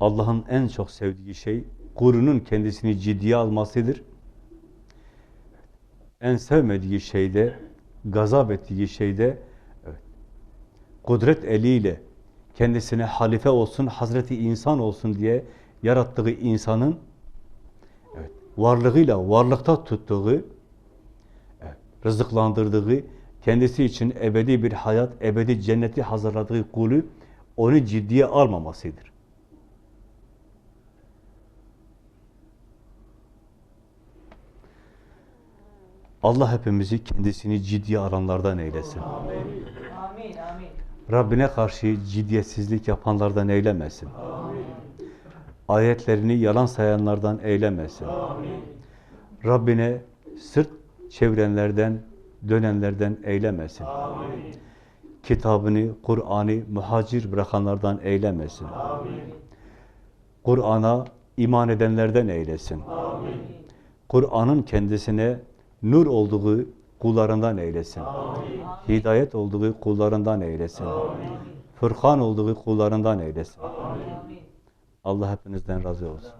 Allah'ın en çok sevdiği şey kulunun kendisini ciddiye almasıdır. En sevmediği şey de, gazap ettiği şey de evet, kudret eliyle kendisine halife olsun, Hazreti insan olsun diye yarattığı insanın evet, varlığıyla varlıkta tuttuğu, evet, rızıklandırdığı, kendisi için ebedi bir hayat, ebedi cenneti hazırladığı kulü onu ciddiye almamasıdır. Allah hepimizi kendisini ciddiye alanlardan eylesin. Amin, amin. Rabbine karşı ciddiyetsizlik yapanlardan eylemesin. Ayetlerini yalan sayanlardan eylemesin. Rabbine sırt çevirenlerden, dönenlerden eylemesin. Kitabını, Kur'an'ı muhacir bırakanlardan eylemesin. Kur'an'a iman edenlerden eylesin. Kur'an'ın kendisine nur olduğu kullarından eylesin. Hidayet olduğu kullarından eylesin. Fırkan olduğu kullarından eylesin. Amin. Allah hepinizden razı olsun.